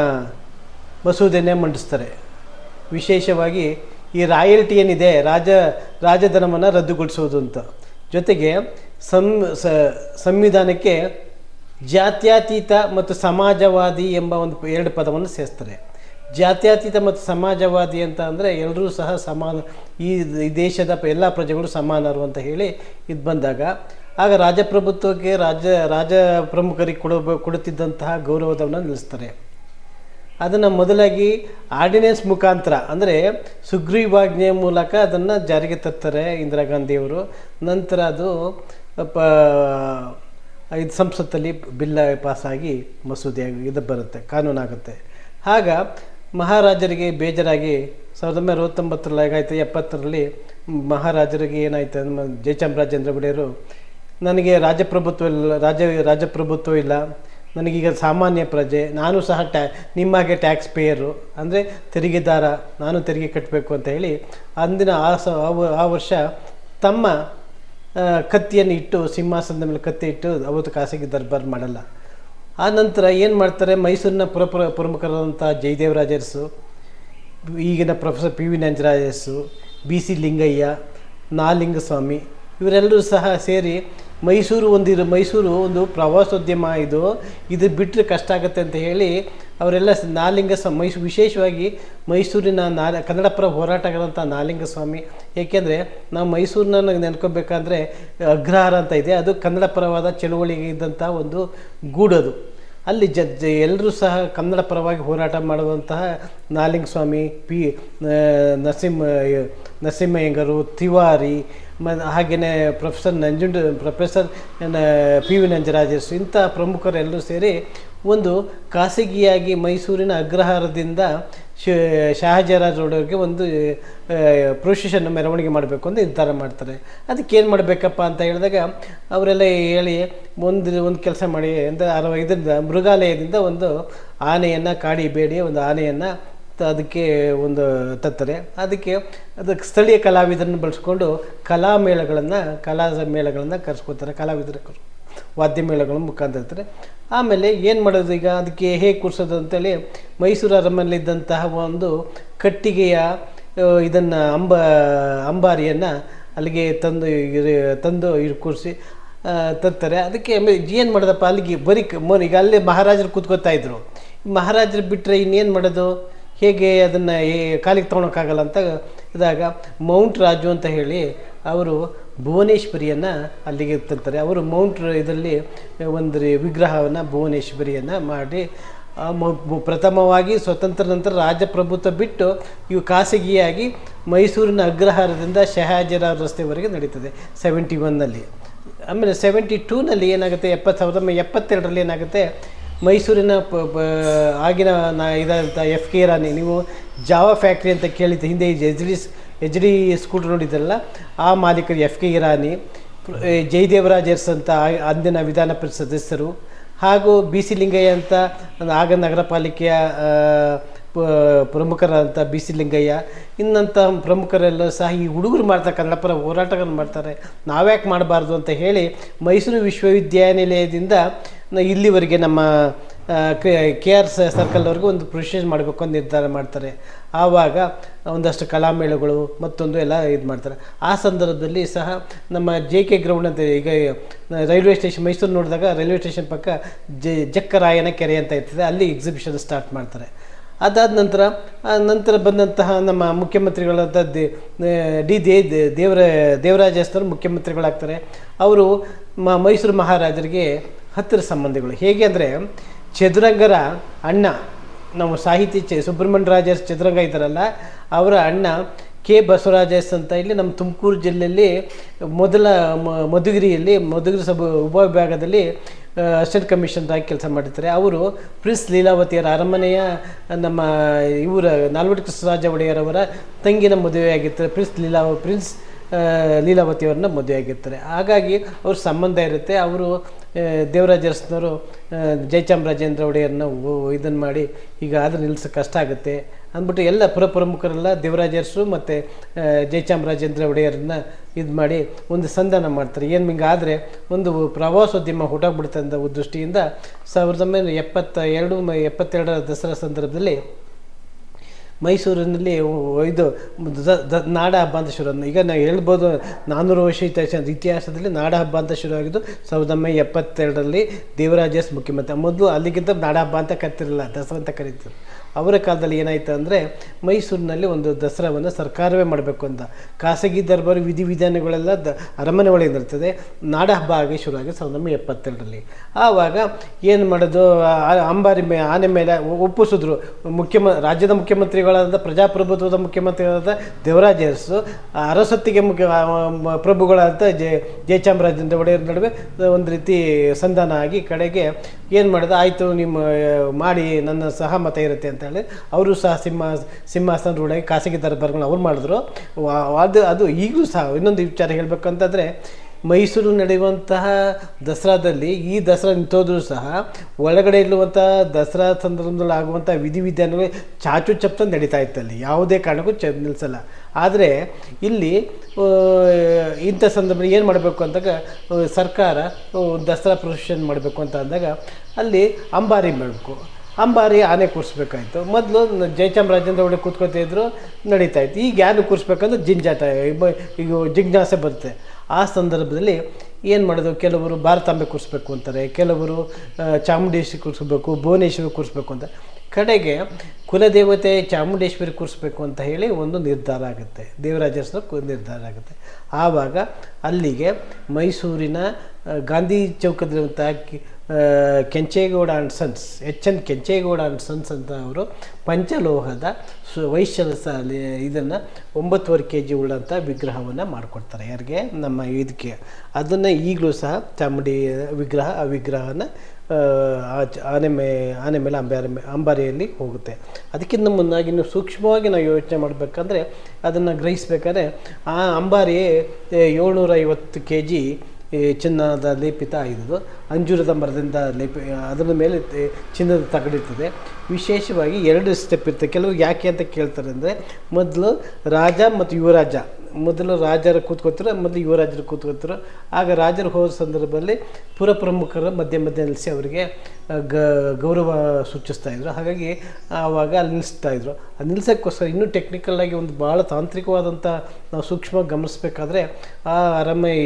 Speaker 2: ಮಸೂದೆಯನ್ನೇ ಮಂಡಿಸ್ತಾರೆ. ವಿಶೇಷವಾಗಿ ಈ ರಾಯಲ್ಟಿ ಏನಿದೆ, ರಾಜ, ರಾಜಧನವನ್ನು ರದ್ದುಗೊಳಿಸೋದು ಅಂತ. ಜೊತೆಗೆ ಸಂವಿಧಾನಕ್ಕೆ ಜಾತ್ಯತೀತ ಮತ್ತು ಸಮಾಜವಾದಿ ಎಂಬ ಒಂದು ಎರಡು ಪದವನ್ನು ಸೇರಿಸ್ತಾರೆ. ಜಾತ್ಯತೀತ ಮತ್ತು ಸಮಾಜವಾದಿ ಅಂತ ಅಂದರೆ ಎಲ್ಲರೂ ಸಹ ಸಮಾನ, ಈ ದೇಶದ ಎಲ್ಲ ಪ್ರಜೆಗಳು ಸಮಾನರು ಅಂತ ಹೇಳಿ ಇದು ಬಂದಾಗ ಆಗ ರಾಜಪ್ರಭುತ್ವಕ್ಕೆ ರಾಜ ರಾಜ ಪ್ರಮುಖರಿಗೆ ಕೊಡ, ಕೊಡುತ್ತಿದ್ದಂತಹ ಗೌರವವನ್ನು ನಿಲ್ಲಿಸ್ತಾರೆ. ಅದನ್ನು ಮೊದಲಾಗಿ ಆರ್ಡಿನೆನ್ಸ್ ಮುಖಾಂತರ, ಅಂದರೆ ಸುಗ್ರೀವಾಜ್ಞೆಯ ಮೂಲಕ ಅದನ್ನು ಜಾರಿಗೆ ತರ್ತಾರೆ ಇಂದಿರಾ ಗಾಂಧಿಯವರು. ನಂತರ ಅದು ಪ ಇದು ಸಂಸತ್ತಲ್ಲಿ ಬಿಲ್ಲ ಪಾಸಾಗಿ ಮಸೂದೆಯಾಗಿ ಇದು ಬರುತ್ತೆ, ಕಾನೂನಾಗುತ್ತೆ. ಆಗ ಮಹಾರಾಜರಿಗೆ ಬೇಜಾರಾಗಿ ಸಾವಿರದ ಒಂಬೈನೂರ ಅರವತ್ತೊಂಬತ್ತರಲ್ಲಿ ಹೇಗಾಯ್ತು ಎಪ್ಪತ್ತರಲ್ಲಿ ಮಹಾರಾಜರಿಗೆ ಏನಾಯ್ತು ಜಯಚಾಮರಾಜೇಂದ್ರ ಒಡೆಯರು ನನಗೆ ರಾಜಪ್ರಭುತ್ವ ಇಲ್ಲ, ರಾಜ್ಯ ರಾಜಪ್ರಭುತ್ವ ಇಲ್ಲ. ನನಗೀಗ ಸಾಮಾನ್ಯ ಪ್ರಜೆ, ನಾನು ಸಹ ಟ್ಯಾ, ನಿಮ್ಮಾಗೆ ಟ್ಯಾಕ್ಸ್ ಪೇಯರು ಅಂದರೆ ತೆರಿಗೆದಾರ, ನಾನು ತೆರಿಗೆ ಕಟ್ಟಬೇಕು ಅಂತ ಹೇಳಿ ಅಂದಿನ ಆ ಸ, ಆ ವರ್ಷ ತಮ್ಮ ಕತ್ತಿಯನ್ನು ಇಟ್ಟು, ಸಿಂಹಾಸನದ ಮೇಲೆ ಕತ್ತಿ ಇಟ್ಟು ಅವತ್ತು ಖಾಸಗಿ ದರ್ಬಾರ್ ಮಾಡಲ್ಲ. ಆ ನಂತರ ಏನು ಮಾಡ್ತಾರೆ, ಮೈಸೂರಿನ ಪುರಪುರ ಪ್ರಮುಖರಾದಂಥ ಜಯದೇವರಾಜರ್ಸು, ಈಗಿನ professor P V Nanjarajarasu, B C Lingaiah, Nalingaswamy, ಇವರೆಲ್ಲರೂ ಸಹ ಸೇರಿ ಮೈಸೂರು ಒಂದಿರು ಮೈಸೂರು ಒಂದು ಪ್ರವಾಸೋದ್ಯಮ ಇದು. ಇದು ಬಿಟ್ಟರೆ ಕಷ್ಟ ಆಗುತ್ತೆ ಅಂತ ಹೇಳಿ ಅವರೆಲ್ಲ ಸ- ನಾಲಿಂಗ ಮೈಸೂರು ವಿಶೇಷವಾಗಿ ಮೈಸೂರಿನ ನಾ ಕನ್ನಡ ಪರ ಹೋರಾಟಗಾರಂಥ ನಾಲಿಂಗಸ್ವಾಮಿ. ಏಕೆಂದರೆ ನಾವು ಮೈಸೂರನ್ನ ನೆನ್ಕೋಬೇಕಂದ್ರೆ ಅಗ್ರಹಾರ ಅಂತ ಇದೆ. ಅದು ಕನ್ನಡ ಪರವಾದ ಚಳುವಳಿಗೆ ಇದ್ದಂಥ ಒಂದು ಗೂಡದು. ಅಲ್ಲಿ ಜ ಎಲ್ಲರೂ ಸಹ ಕನ್ನಡ ಪರವಾಗಿ ಹೋರಾಟ ಮಾಡುವಂತಹ ನಾಲಿಂಗ ಸ್ವಾಮಿ ಪಿ ನರಸಿಂಹ, ನರಸಿಂಹಯ್ಯಂಗರು, ತಿವಾರಿ ಮ ಹಾಗೆಯೇ professor Nanjunda, professor P V Nanjarajesh ಇಂಥ ಪ್ರಮುಖರೆಲ್ಲರೂ ಸೇರಿ ಒಂದು ಖಾಸಗಿಯಾಗಿ ಮೈಸೂರಿನ ಅಗ್ರಹಾರದಿಂದ ಶ ಶಹಜರಾಜರವರಿಗೆ ಒಂದು ಪ್ರೊಸೆಷನ್ ಮೆರವಣಿಗೆ ಮಾಡಬೇಕು ಅಂತ ನಿರ್ಧಾರ ಮಾಡ್ತಾರೆ. ಅದಕ್ಕೆ ಏನು ಮಾಡಬೇಕಪ್ಪ ಅಂತ ಹೇಳಿದಾಗ ಅವರೆಲ್ಲ ಹೇಳಿ, ಒಂದು ಒಂದು ಕೆಲಸ ಮಾಡಿ, ಅಂದರೆ ಅರವ ಇದರಿಂದ ಮೃಗಾಲಯದಿಂದ ಒಂದು ಆನೆಯನ್ನು, ಕಾಡಿ ಬೇಡಿ ಒಂದು ಆನೆಯನ್ನು ಅದಕ್ಕೆ ಒಂದು ತತ್ತರೆ ಅದಕ್ಕೆ ಅದಕ್ಕೆ ಸ್ಥಳೀಯ ಕಲಾವಿದರನ್ನು ಬಳಸ್ಕೊಂಡು ಕಲಾ ಮೇಳಗಳನ್ನು ಕಲಾ ಮೇಳಗಳನ್ನು ಕರೆಸ್ಕೊತಾರೆ ಕಲಾವಿದರ ವಾದ್ಯ ಮೇಳಗಳ ಮುಖಾಂತರ ಇರ್ತಾರೆ. ಆಮೇಲೆ ಏನು ಮಾಡೋದು ಈಗ? ಅದಕ್ಕೆ ಹೇಗೆ ಕೂರಿಸೋದು ಅಂತೇಳಿ ಮೈಸೂರು ಅರಮನೆಯಲ್ಲಿದ್ದಂತಹ ಒಂದು ಕಟ್ಟಿಗೆಯ ಇದನ್ನು ಅಂಬ, ಅಂಬಾರಿಯನ್ನು ಅಲ್ಲಿಗೆ ತಂದು ತಂದು ಕೂರಿಸಿ ತರ್ತಾರೆ. ಅದಕ್ಕೆ ಏನು ಮಾಡೋದಪ್ಪ ಅಲ್ಲಿಗೆ ಬರೀ ಈಗ ಅಲ್ಲೇ ಮಹಾರಾಜರು ಕೂತ್ಕೋತಾ ಇದ್ರು. ಮಹಾರಾಜರು ಬಿಟ್ಟರೆ ಇನ್ನೇನು ಮಾಡೋದು? ಹೇಗೆ ಅದನ್ನು ಕಾಲಿಗೆ ತೊಗೊಳಕ್ಕಾಗಲ್ಲ ಅಂತ ಇದಾಗ ಮೌಂಟ್ ರಾಜು ಅಂತ ಹೇಳಿ ಅವರು ಭುವನೇಶ್ವರಿಯನ್ನು ಅಲ್ಲಿಗೆ ತಂತಾರೆ. ಅವರು ಮೌಂಟ್ ಇದರಲ್ಲಿ ಒಂದು ವಿಗ್ರಹವನ್ನು ಭುವನೇಶ್ವರಿಯನ್ನು ಮಾಡಿ ಪ್ರಥಮವಾಗಿ ಸ್ವತಂತ್ರ ನಂತರ ರಾಜಪ್ರಭುತ್ವ ಬಿಟ್ಟು ಇವು ಖಾಸಗಿಯಾಗಿ ಮೈಸೂರಿನ ಅಗ್ರಹಾರದಿಂದ ಶಹಾಜರ ರಸ್ತೆವರೆಗೆ ನಡೀತದೆ ಸೆವೆಂಟಿ ಒನ್ನಲ್ಲಿ ಆಮೇಲೆ ಸೆವೆಂಟಿ ಟೂನಲ್ಲಿ ಏನಾಗುತ್ತೆ? ಎಪ್ಪತ್ತು ಸಾವಿರದ ಎಪ್ಪತ್ತೆರಡರಲ್ಲಿ ಏನಾಗುತ್ತೆ? ಮೈಸೂರಿನ ಪ ಆಗಿನ ನಾ ಇದಂಥ ಎಫ್ ಕೆ ರಾಣಿ, ನೀವು ಜಾವಾ ಫ್ಯಾಕ್ಟ್ರಿ ಅಂತ ಕೇಳಿದ್ದು ಹಿಂದೆ H D H D scooter ನೋಡಿದ್ರಲ್ಲ, ಆ ಮಾಲೀಕರು ಎಫ್ ಕೆ ಇರಾನಿ ಜಯದೇವರಾಜರ್ಸ್ ಅಂತ ಅಂದಿನ ವಿಧಾನ ಪರಿಷತ್ ಸದಸ್ಯರು, ಹಾಗೂ ಬಿ ಸಿ ಲಿಂಗಯ್ಯ ಅಂತ, ಆಗ ನಗರ ಪಾಲಿಕೆಯ ಪ್ರಮುಖರಾದಂಥ ಬಿ ಸಿ ಲಿಂಗಯ್ಯ ಇನ್ನಂಥ ಪ್ರಮುಖರೆಲ್ಲ ಸಹ ಈ ಹುಡುಗರು ಮಾಡ್ತಾರೆ ಕನ್ನಡ ಪರ ಹೋರಾಟಗಳನ್ನು ಮಾಡ್ತಾರೆ. ನಾವ್ಯಾಕೆ ಮಾಡಬಾರ್ದು ಅಂತ ಹೇಳಿ ಮೈಸೂರು ವಿಶ್ವವಿದ್ಯಾನಿಲಯದಿಂದ ಇಲ್ಲಿವರೆಗೆ ನಮ್ಮ ಕೆ ಆರ್ ಸರ್ಕಲ್ವರೆಗೂ ಒಂದು ಪ್ರೊಸೆಸ್ ಮಾಡಬೇಕು ಅಂತ ನಿರ್ಧಾರ ಮಾಡ್ತಾರೆ. ಆವಾಗ ಒಂದಷ್ಟು ಕಲಾಮೇಳಗಳು ಮತ್ತೊಂದು ಎಲ್ಲ ಇದು ಮಾಡ್ತಾರೆ. ಆ ಸಂದರ್ಭದಲ್ಲಿ ಸಹ ನಮ್ಮ ಜೆ ಕೆ ಗ್ರೌಂಡ್ ಅಂತ ಈಗ ರೈಲ್ವೆ ಸ್ಟೇಷನ್, ಮೈಸೂರು ನೋಡಿದಾಗ ರೈಲ್ವೆ ಸ್ಟೇಷನ್ ಪಕ್ಕ ಜಕ್ಕರಾಯನ ಕೆರೆ ಅಂತ ಇರ್ತದೆ, ಅಲ್ಲಿ ಎಕ್ಸಿಬಿಷನ್ ಸ್ಟಾರ್ಟ್ ಮಾಡ್ತಾರೆ. ಅದಾದ ನಂತರ ನಂತರ ಬಂದಂತಹ ನಮ್ಮ ಮುಖ್ಯಮಂತ್ರಿಗಳಾದ ದೇ ಡಿ ದೇ ದೇವರ ದೇವರಾಜಸ್ತರು ಮುಖ್ಯಮಂತ್ರಿಗಳಾಗ್ತಾರೆ. ಅವರು ಮ, ಮೈಸೂರು ಮಹಾರಾಜರಿಗೆ ಹತ್ತಿರ ಸಂಬಂಧಿಗಳು. ಹೇಗೆ ಅಂದರೆ, ಚದುರಂಗರ ಅಣ್ಣ, ನಾವು ಸಾಹಿತಿ ಚ, ಸುಬ್ರಹ್ಮಣ್ಯ ರಾಜ ಚದುರಂಗ ಇದ್ದಾರಲ್ಲ, ಅವರ ಅಣ್ಣ ಕೆ ಬಸವರಾಜಸ್ ಅಂತ ಇಲ್ಲಿ ನಮ್ಮ ತುಮಕೂರು ಜಿಲ್ಲೆಯಲ್ಲಿ ಮೊದಲ ಮಧುಗಿರಿಯಲ್ಲಿ, ಮಧುಗಿರಿ ಸಭ ಉಪವಿಭಾಗದಲ್ಲಿ ಅಸಿಸ್ಟೆಂಟ್ ಕಮಿಷನ್ದಾಗಿ ಕೆಲಸ ಮಾಡಿರ್ತಾರೆ. ಅವರು ಪ್ರಿನ್ಸ್ ಲೀಲಾವತಿಯರ ಅರಮನೆಯ ನಮ್ಮ ಇವರ ನಾಲ್ವಡಿ ಕೃಷ್ಣರಾಜ ಒಡೆಯರವರ ತಂಗಿನ ಮದುವೆಯಾಗಿರ್ತಾರೆ. ಪ್ರಿನ್ಸ್ ಲೀಲಾ, ಪ್ರಿನ್ಸ್ ಲೀಲಾವತಿಯವ್ರನ್ನ ಮದುವೆ ಆಗಿರ್ತಾರೆ ಹಾಗಾಗಿ ಅವ್ರ ಸಂಬಂಧ ಇರುತ್ತೆ. ಅವರು ದೇವರಾಜ ಅರಸನವರು ಜಯಚಾಮರಾಜೇಂದ್ರ ಒಡೆಯರನ್ನ ಇದನ್ನು ಮಾಡಿ ಈಗ ಆದರೆ ನಿಲ್ಸೋಕೆ ಕಷ್ಟ ಆಗುತ್ತೆ. ಅಂದ್ಬಿಟ್ಟು ಎಲ್ಲ ಪುರ ಪ್ರಮುಖರೆಲ್ಲ ದೇವರಾಜರ್ಸು ಮತ್ತು ಜಯಚಾಮರಾಜೇಂದ್ರ ಒಡೆಯರನ್ನ ಇದು ಮಾಡಿ ಒಂದು ಸಂಧಾನ ಮಾಡ್ತಾರೆ. ಏನು ಹಿಂಗಾದರೆ ಒಂದು ಪ್ರವಾಸೋದ್ಯಮ ಹುಟ್ಟಾಗ್ಬಿಡುತ್ತೆ ಅಂತ ದೃಷ್ಟಿಯಿಂದ ಸಾವಿರದ ಒಂಬೈನೂರ ಎಪ್ಪತ್ತ ಎರಡು ಎಪ್ಪತ್ತೆರಡರ ದಸರಾ ಸಂದರ್ಭದಲ್ಲಿ ಮೈಸೂರಿನಲ್ಲಿ ಇದು ನಾಡ ಹಬ್ಬ ಅಂತ ಶುರು ಈಗ ನಾವು ಹೇಳ್ಬೋದು ನಾನ್ನೂರು ವರ್ಷ ಇತಿಹಾಸ ಇತಿಹಾಸದಲ್ಲಿ ನಾಡ ಹಬ್ಬ ಅಂತ ಶುರುವಾಗಿದ್ದು ಸಾವಿರದ ಒಂಬೈನೂರ ಎಪ್ಪತ್ತೆರಡರಲ್ಲಿ ದೇವರಾಜ ಮುಖ್ಯಮಂತ್ರಿ. ಮೊದಲು ಅಲ್ಲಿಗಿಂತ ನಾಡ ಹಬ್ಬ ಅಂತ ಕರಿತಿರಲಿಲ್ಲ ದಸರಾ ಅಂತ ಕರೀತಿದ್ರು. ಅವರ ಕಾಲದಲ್ಲಿ ಏನಾಯ್ತು ಅಂದರೆ ಮೈಸೂರಿನಲ್ಲಿ ಒಂದು ದಸರಾವನ್ನು ಸರ್ಕಾರವೇ ಮಾಡಬೇಕು ಅಂತ. ಖಾಸಗಿ ದರ್ಬಾರು ವಿಧಿವಿಧಾನಗಳೆಲ್ಲ ದ ಅರಮನೆ ಒಳಗೆ ಇರ್ತದೆ ನಾಡ ಆಗಿ ಶುರುವಾಗಿ ಸಾವಿರದ ಒಂಬೈನೂರ ಎಪ್ಪತ್ತೆರಡರಲ್ಲಿ. ಆವಾಗ ಏನು ಮಾಡೋದು? ಅಂಬಾರಿ ಮೇ, ಆನೆ ಮೇಲೆ ಒಪ್ಪಿಸಿದ್ರು. ಮುಖ್ಯಮ, ರಾಜ್ಯದ ಮುಖ್ಯಮಂತ್ರಿಗಳಾದ, ಪ್ರಜಾಪ್ರಭುತ್ವದ ಮುಖ್ಯಮಂತ್ರಿಗಳಾದ ದೇವರಾಜ ಅರಸು ಅರಸೊತ್ತಿಗೆ ಮುಖ್ಯ ಪ್ರಭುಗಳಾದ ಜಯ ಜಯಚಾಮರಾಜೇಂದ್ರ ಒಡೆಯರ ನಡುವೆ ಒಂದು ರೀತಿ ಸಂಧಾನ ಆಗಿ ಕಡೆಗೆ ಏನು ಮಾಡೋದು? ಆಯಿತು, ನಿಮ್ಮ ಮಾಡಿ, ನನ್ನ ಸಹಮತ ಇರುತ್ತೆ ಹೇಳಿ ಅವರು ಸಹ ಸಿಂಹ, ಸಿಂಹಾಸನ ರೂಢಾಗಿ ಖಾಸಗಿ ದರ್ಬಾರ್ಗಳನ್ನ ಅವ್ರು ಮಾಡಿದ್ರು. ಅದು ಅದು ಈಗಲೂ ಸಹ ಇನ್ನೊಂದು ವಿಚಾರ ಹೇಳಬೇಕಂತಂದರೆ ಮೈಸೂರು ನಡೆಯುವಂತಹ ದಸರಾದಲ್ಲಿ ಈ ದಸರಾ ನಿಂತೋದ್ರೂ ಸಹ ಒಳಗಡೆ ಇರುವಂಥ ದಸರಾ ಸಂದರ್ಭದಲ್ಲಿ ಆಗುವಂಥ ವಿಧಿವಿಧಾನಗಳು ಚಾಚು ಚಪ್ತ ನಡೀತಾ ಇತ್ತಲ್ಲಿ ಯಾವುದೇ ಕಾರಣಕ್ಕೂ ಚ ನಿಲ್ಲಿಸಲ್ಲ ಆದರೆ ಇಲ್ಲಿ ಇಂಥ ಸಂದರ್ಭದಲ್ಲಿ ಏನು ಮಾಡಬೇಕು ಅಂದಾಗ ಸರ್ಕಾರ ದಸರಾ ಪ್ರೊಸೆಷನ್ ಮಾಡಬೇಕು ಅಂತ ಅಂದಾಗ ಅಲ್ಲಿ ಅಂಬಾರಿ ಮಾಡಬೇಕು. ಅಂಬಾರಿ ಆನೆ ಕೂರಿಸ್ಬೇಕಾಯ್ತು. ಮೊದಲು ಜಯಚಾಮರಾಜೇಂದ್ರ ಒಳಗೆ ಕೂತ್ಕೊತಾ ಇದ್ರು, ನಡೀತಾ ಇತ್ತು. ಈಗ ಯಾರು ಕೂರಿಸ್ಬೇಕಂದ್ರೆ ಜಿಂಜಾಟ ಈಗ ಜಿಜ್ಞಾಸೆ ಬರುತ್ತೆ. ಆ ಸಂದರ್ಭದಲ್ಲಿ ಏನು ಮಾಡೋದು? ಕೆಲವರು ಭಾರತಾಂಬೆ ಕೂರಿಸ್ಬೇಕು ಅಂತಾರೆ, ಕೆಲವರು ಚಾಮುಂಡೇಶ್ವರಿ ಕೂರಿಸ್ಬೇಕು, ಭುವನೇಶ್ವರಿ ಕೂರಿಸ್ಬೇಕು ಅಂತ. ಕಡೆಗೆ ಕುಲದೇವತೆ ಚಾಮುಂಡೇಶ್ವರಿ ಕೂರಿಸ್ಬೇಕು ಅಂತ ಹೇಳಿ ಒಂದು ನಿರ್ಧಾರ ಆಗುತ್ತೆ. ದೇವರಾಜೇಶ್ವರ ನಿರ್ಧಾರ ಆಗುತ್ತೆ. ಆವಾಗ ಅಲ್ಲಿಗೆ ಮೈಸೂರಿನ Gandhi ಚೌಕದಲ್ಲಿರುವಂಥ Kenchegowda and sons, H N Kenchegowda and sons ಅಂತ ಅವರು ಪಂಚಲೋಹದ ಸು, ವೈಶ್ಯರಸ ಇದನ್ನು ಒಂಬತ್ತುವರೆ ಕೆ ಜಿ ಉಳ್ಳಂಥ ವಿಗ್ರಹವನ್ನು ಮಾಡಿಕೊಡ್ತಾರೆ. ಯಾರಿಗೆ? ನಮ್ಮ ಇದಕ್ಕೆ. ಅದನ್ನು ಈಗಲೂ ಸಹ ಚಾಮುಂಡಿ ವಿಗ್ರಹ, ಆ ವಿಗ್ರಹನ ಆನೆ ಮೇ, ಆನೆ ಮೇಲೆ ಅಂಬಾರಿ ಅಂಬಾರಿಯಲ್ಲಿ ಹೋಗುತ್ತೆ. ಅದಕ್ಕಿಂತ ಮುನ್ನಾಗಿ ಇನ್ನು ಸೂಕ್ಷ್ಮವಾಗಿ ನಾವು ಯೋಚನೆ ಮಾಡಬೇಕಂದ್ರೆ ಅದನ್ನು ಗ್ರಹಿಸ್ಬೇಕಾದ್ರೆ ಆ ಅಂಬಾರಿ ಏಳ್ನೂರ ಐವತ್ತು ಕೆ ಜಿ ಚಿನ್ನದ ಲೇಪಿತ ಆಗಿದ್ದು ಅಂಜೂರದ ಮರದಿಂದ ಲೇಪಿ ಅದರ ಮೇಲೆ ಚಿನ್ನದ ತಗಡಿರ್ತದೆ. ವಿಶೇಷವಾಗಿ ಎರಡು ಸ್ಟೆಪ್ ಇರ್ತದೆ. ಕೆಲವರು ಯಾಕೆ ಅಂತ ಕೇಳ್ತಾರೆ ಅಂದರೆ, ಮೊದಲು ರಾಜ ಮತ್ತು ಯುವರಾಜ. ಮೊದಲು ರಾಜರು ಕೂತ್ಕೋತಾರೆ ಮೊದಲು ಯುವರಾಜರು ಕೂತ್ಕೋತಾರೆ ಆಗ ರಾಜರು ಹೋದ ಸಂದರ್ಭದಲ್ಲಿ ಪುರ ಪ್ರಮುಖರ ಮಧ್ಯ ಮಧ್ಯೆ ನಿಲ್ಲಿಸಿ ಅವರಿಗೆ ಗ, ಗೌರವ ಸೂಚಿಸ್ತಾ ಇದ್ರು. ಹಾಗಾಗಿ ಆವಾಗ ಅಲ್ಲಿ ನಿಲ್ಲಿಸ್ತಾ ಇದ್ರು. ಅದು ನಿಲ್ಸೋಕ್ಕೋಸ್ಕರ ಇನ್ನೂ ಟೆಕ್ನಿಕಲ್ ಆಗಿ ಒಂದು ಭಾಳ ತಾಂತ್ರಿಕವಾದಂಥ ನಾವು ಸೂಕ್ಷ್ಮವಾಗಿ ಗಮನಿಸ್ಬೇಕಾದ್ರೆ, ಆ ಅರಮೈ,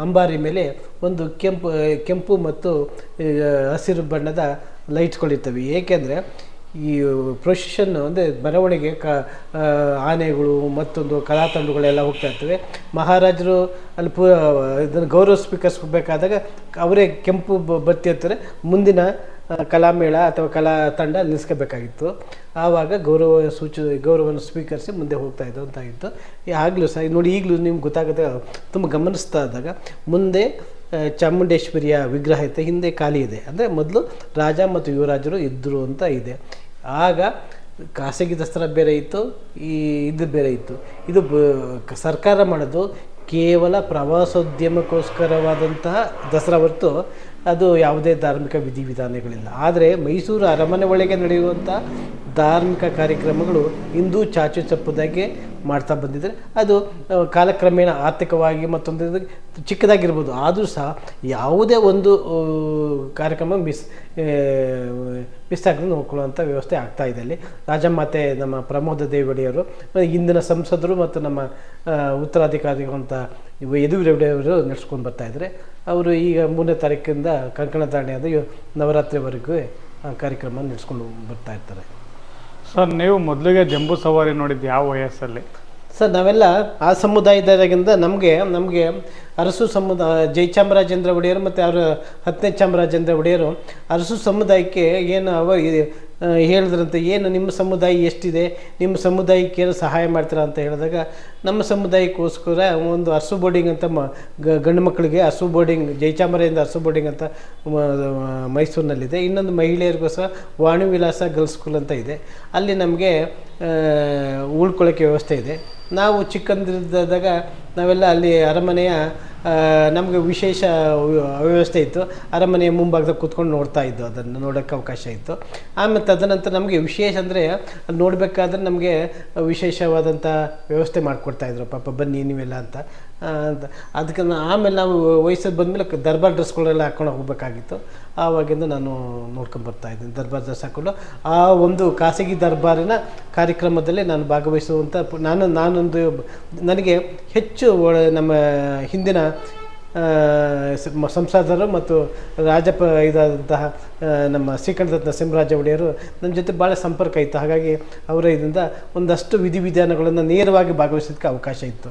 Speaker 2: ಅಂಬಾರಿ ಮೇಲೆ ಒಂದು ಕೆಂಪು ಕೆಂಪು ಮತ್ತು ಹಸಿರು ಬಣ್ಣದ ಲೈಟ್ಸ್ಗಳಿರ್ತವೆ ಏಕೆಂದರೆ ಈ ಪ್ರೊಸೆಷನ್ ಅಂದರೆ ಮೆರವಣಿಗೆ ಕ ಆನೆಗಳು ಮತ್ತೊಂದು ಕಲಾತಂಡುಗಳೆಲ್ಲ ಹೋಗ್ತಾ ಇರ್ತವೆ. ಮಹಾರಾಜರು ಅಲ್ಲಿ ಪೂ, ಇದನ್ನು ಗೌರವ ಸ್ವೀಕರಿಸಬೇಕಾದಾಗ ಅವರೇ ಕೆಂಪು ಬತ್ತಿ ಹತ್ತಿರ ಮುಂದಿನ ಕಲಾಮೇಳ ಅಥವಾ ಕಲಾ ತಂಡ ನಿಲ್ಲಿಸ್ಕೋಬೇಕಾಗಿತ್ತು. ಆವಾಗ ಗೌರವ ಸೂಚ, ಗೌರವವನ್ನು ಸ್ವೀಕರಿಸಿ ಮುಂದೆ ಹೋಗ್ತಾ ಇದ್ದು ಅಂತಾಗಿತ್ತು. ಆಗಲೂ ಸಹ ನೋಡಿ ಈಗಲೂ ನಿಮ್ಗೆ ಗೊತ್ತಾಗುತ್ತೆ, ತುಂಬ ಗಮನಿಸ್ತಾ ಇದ್ದಾಗ ಮುಂದೆ ಚಾಮುಂಡೇಶ್ವರಿಯ ವಿಗ್ರಹ ಐತೆ ಹಿಂದೆ ಖಾಲಿ ಇದೆ. ಅಂದರೆ ಮೊದಲು ರಾಜ ಮತ್ತು ಯುವರಾಜರು ಇದ್ದರು ಅಂತ ಇದೆ. ಆಗ ಖಾಸಗಿ ದಸರಾ ಬೇರೆ ಇತ್ತು, ಈ ಇದು ಬೇರೆ ಇತ್ತು. ಇದು ಸರ್ಕಾರ ಮಾಡೋದು ಕೇವಲ ಪ್ರವಾಸೋದ್ಯಮಕ್ಕೋಸ್ಕರವಾದಂತಹ ದಸರಾ ಹೊರತು ಅದು ಯಾವುದೇ ಧಾರ್ಮಿಕ ವಿಧಿವಿಧಾನಗಳಿಲ್ಲ. ಆದರೆ ಮೈಸೂರು ಅರಮನೆ ಒಳಗೆ ನಡೆಯುವಂಥ ಧಾರ್ಮಿಕ ಕಾರ್ಯಕ್ರಮಗಳು ಹಿಂದೂ ಚಾಚು ಚಪ್ಪದಾಗೆ ಮಾಡ್ತಾ ಬಂದಿದ್ದಾರೆ ಅದು ಕಾಲಕ್ರಮೇಣ ಆರ್ಥಿಕವಾಗಿ ಮತ್ತೊಂದು ಚಿಕ್ಕದಾಗಿರ್ಬೋದು. ಆದರೂ ಸಹ ಯಾವುದೇ ಒಂದು ಕಾರ್ಯಕ್ರಮ ಮಿಸ್ ಮಿಸ್ ಆಗದೆ ನೋಡ್ಕೊಳ್ಳುವಂಥ ವ್ಯವಸ್ಥೆ ಆಗ್ತಾ ಇದೆ ಅಲ್ಲಿ. ರಾಜಮಾತೆ ನಮ್ಮ ಪ್ರಮೋದ ದೇವಡಿಯವರು ಇಂದಿನ ಸಂಸದರು ಮತ್ತು ನಮ್ಮ ಉತ್ತರಾಧಿಕಾರಿಗಳಂಥ ಉತ್ತರಾಧಿಕಾರಿಗಳಂತ ಯದುವೀರವರು ನಡೆಸ್ಕೊಂಡು ಬರ್ತಾ ಇದ್ದಾರೆ. ಅವರು ಈಗ ಮೂರನೇ ತಾರೀಕಿಂದ ಕಂಕಣ ಧಾರಣೆಯಾದ ಯೋ- ನವರಾತ್ರಿವರೆಗೂ ಆ ಕಾರ್ಯಕ್ರಮ ನಡೆಸ್ಕೊಂಡು ಬರ್ತಾ ಇರ್ತಾರೆ.
Speaker 1: ಸರ್ ನೀವು ಮೊದಲಿಗೆ ಜಂಬೂ ಸವಾರಿ ನೋಡಿದ್ದು ಯಾವ ವಯಸ್ಸಲ್ಲಿ?
Speaker 2: ಸರ್ ನಾವೆಲ್ಲ ಆ ಸಮುದಾಯದಾಗಿಂದ ನಮಗೆ ನಮಗೆ ಅರಸು ಸಮುದಾಯ ಜಯಚಾಮರಾಜೇಂದ್ರ ಒಡೆಯರು ಮತ್ತು ಅವರ ಹತ್ತನೇ ಚಾಮರಾಜೇಂದ್ರ ಒಡೆಯರು. ಅರಸು ಸಮುದಾಯಕ್ಕೆ ಏನು ಅವ ಹೇಳಿದ್ರಂತೆ, ಏನು ನಿಮ್ಮ ಸಮುದಾಯ ಎಷ್ಟಿದೆ, ನಿಮ್ಮ ಸಮುದಾಯಕ್ಕೆ ಏನು ಸಹಾಯ ಮಾಡ್ತೀರಾ ಅಂತ ಹೇಳಿದಾಗ, ನಮ್ಮ ಸಮುದಾಯಕ್ಕೋಸ್ಕರ ಒಂದು ಅರಸು ಬೋರ್ಡಿಂಗ್ ಅಂತ ಮ ಗಂಡು ಮಕ್ಕಳಿಗೆ ಅರಸು ಬೋರ್ಡಿಂಗ್ ಜಯಚಾಮರೆಯಿಂದ ಅರಸು ಬೋರ್ಡಿಂಗ್ ಅಂತ ಮೈಸೂರಿನಲ್ಲಿದೆ. ಇನ್ನೊಂದು ಮಹಿಳೆಯರಿಗೋಸ್ಕರ ವಾಣಿ ವಿಲಾಸ ಗರ್ಲ್ಸ್ ಸ್ಕೂಲ್ ಅಂತ ಇದೆ. ಅಲ್ಲಿ ನಮಗೆ ಉಳ್ಕೊಳ್ಳೋಕ್ಕೆ ವ್ಯವಸ್ಥೆ ಇದೆ. ನಾವು ಚಿಕ್ಕಂದಿದ್ದಾಗ ನಾವೆಲ್ಲ ಅಲ್ಲಿ ಅರಮನೆಯ ನಮಗೆ ವಿಶೇಷ ವ್ಯ- ವ್ಯವಸ್ಥೆ ಇತ್ತು. ಅರಮನೆಯ ಮುಂಭಾಗದಾಗ ಕೂತ್ಕೊಂಡು ನೋಡ್ತಾ ಇದ್ದು, ಅದನ್ನು ನೋಡೋಕ್ಕೆ ಅವಕಾಶ ಇತ್ತು. ಆಮೇಲೆ ತದನಂತರ ನಮಗೆ ವಿಶೇಷ ಅಂದರೆ ನೋಡಬೇಕಾದ್ರೆ ನಮಗೆ ವಿಶೇಷವಾದಂಥ ವ್ಯವಸ್ಥೆ ಮಾಡಿಕೊಡ್ತಾಯಿದ್ರು ಪಾಪ ಬನ್ನಿ ನೀವೆಲ್ಲ ಅಂತ. ಅಂತ ಅದಕ್ಕೆ ಆಮೇಲೆ ನಾವು ವಯಸ್ಸಲ್ಲಿ ಬಂದಮೇಲೆ ದರ್ಬಾರ್ ಡ್ರೆಸ್ಗಳೆಲ್ಲ ಹಾಕೊಂಡು ಹೋಗಬೇಕಾಗಿತ್ತು. ಆವಾಗಿಂದ ನಾನು ನೋಡ್ಕೊಂಡು ಇದ್ದೀನಿ, ದರ್ಬಾರ್ ಡ್ರೆಸ್ ಹಾಕ್ಕೊಂಡು ಆ ಒಂದು ಖಾಸಗಿ ದರ್ಬಾರಿನ ಕಾರ್ಯಕ್ರಮದಲ್ಲಿ ನಾನು ಭಾಗವಹಿಸುವಂಥ ನಾನು, ನಾನೊಂದು ನನಗೆ ಹೆಚ್ಚು ನಮ್ಮ ಹಿಂದಿನ ಸಂಸದರು ಮತ್ತು ರಾಜಪ ಇದಾದಂತಹ ನಮ್ಮ ಶ್ರೀಕಂಠದ ನರಸಿಂಹರಾಜ ಒಡೆಯರು ನನ್ನ ಜೊತೆ ಭಾಳ ಸಂಪರ್ಕ ಇತ್ತು. ಹಾಗಾಗಿ ಅವರ ಇದರಿಂದ ಒಂದಷ್ಟು ವಿಧಿವಿಧಾನಗಳನ್ನು ನೇರವಾಗಿ ಭಾಗವಹಿಸೋದಕ್ಕೆ ಅವಕಾಶ ಇತ್ತು.